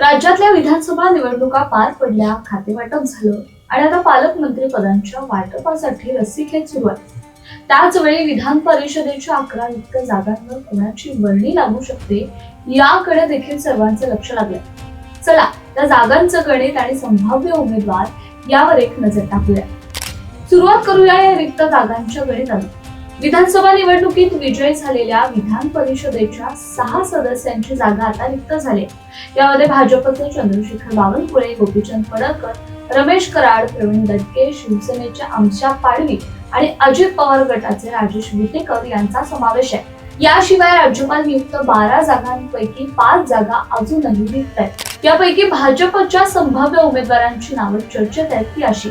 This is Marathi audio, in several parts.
राज्यातल्या विधानसभा निवडणुका पार पडल्या खातेवाटप झालं आणि आता पालकमंत्री पदांच्या वाटपासाठी रस्सीखेच सुरू आहे. त्याच वेळी विधान परिषदेच्या अकरा इतक्या जागांवर कोणाची वर्णी लागू शकते याकडे देखील सर्वांचे लक्ष लागले चला त्या जागांचं गणित आणि संभाव्य उमेदवार यावर एक नजर टाकूया. सुरुवात करूया या रिक्त जागांच्या गणिताने विधानसभा निवडणुकीत विजय झालेल्या विधान परिषदेच्या सहा सदस्यांची जागा आता रिक्त झाली. यामध्ये भाजपचे चंद्रशेखर बावनकुळे गोपीचंद पडळकर रमेश कराड प्रवीण दटके शिवसेनेच्या आमच्या पाडवी आणि अजित पवार गटाचे राजेश विटेकर यांचा समावेश आहे. याशिवाय राज्यपाल नियुक्त बारा जागांपैकी पाच जागा अजूनही रिक्त आहेत. यापैकी भाजपच्या संभाव्य उमेदवारांची नावं चर्चेत आहेत ती अशी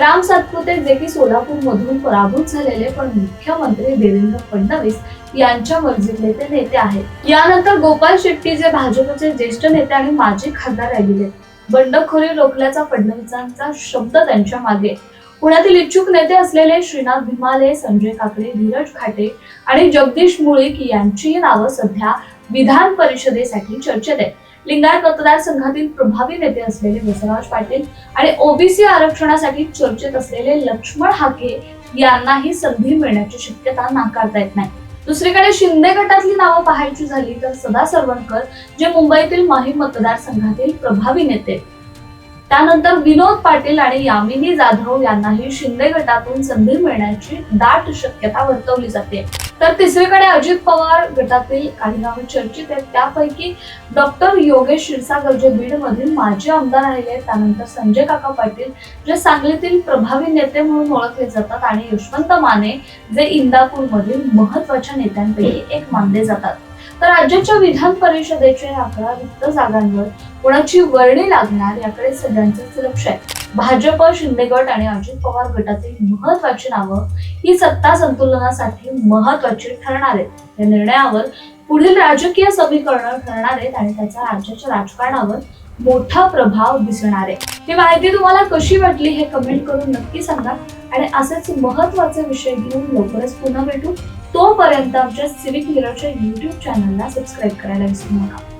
राम सातपुते जे की सोलापूर मधून पराभूत झालेले पण मुख्यमंत्री देवेंद्र फडणवीस यांच्या मर्जीतले ते नेते आहेत. यानंतर गोपाल शेट्टी जे भाजपचे ज्येष्ठ नेते आणि माजी खासदार राहिलेले बंडखोरी रोखल्याचा फडणवीसांचा शब्द त्यांच्या मागे. पुण्यातील इच्छुक नेते असलेले श्रीनाथ भिमाले संजय काकडे धीरज खाटे आणि जगदीश मुळीक यांची नावं सध्या विधान परिषदेसाठी चर्चेत आहेत. लिंगायत मतदारसंघातील प्रभावी नेते असलेले बसवराज पाटील आणि ओबीसी आरक्षणासाठी चर्चेत असलेले लक्ष्मण हाके यांनाही संधी मिळण्याची शक्यता नाकारता येत नाही. दुसरीकडे शिंदे गटातली नावं पाहायची झाली तर सदा सरवणकर जे मुंबईतील माहीम मतदारसंघातील प्रभावी नेते. त्यानंतर विनोद पाटील आणि यामिनी जाधव यांनाही शिंदे गटातून संधी मिळण्याची दाट शक्यता वर्तवली जाते. तर तिसरीकडे अजित पवार गटातील काही नावं चर्चित आहेत. त्यापैकी डॉक्टर योगेश क्षीरसागर जे बीड मधील माजी आमदार राहिले त्यानंतर संजय काका पाटील जे सांगलीतील प्रभावी नेते म्हणून ओळखले जातात आणि यशवंत माने जे इंदापूर मधील महत्त्वाच्या नेत्यांपैकी एक मानले जातात. तर राज्याच्या विधान परिषदेच्या अकरा रिक्त जागांवर कोणाची वर्णी लागणार याकडे सगळ्यांचंच लक्ष आहे. भाजप शिंदे गट आणि अजित पवार गटातील महत्वाची नावं ही सत्ता संतुलनासाठी महत्वाची ठरणार आहेत. या निर्णयावर पुढील राजकीय समीकरण ठरणार आहेत आणि त्याचा राज्याच्या राजकारणावर मोठा प्रभाव दिसणार आहे. ही माहिती तुम्हाला कशी वाटली हे कमेंट करून नक्की सांगा आणि असेच महत्त्वाचे विषय घेऊन लवकरच पुन्हा भेटू. तोपर्यंत आमच्या सिविक मिररच्या युट्यूब चॅनलला सबस्क्राईब करायला विसरू नका.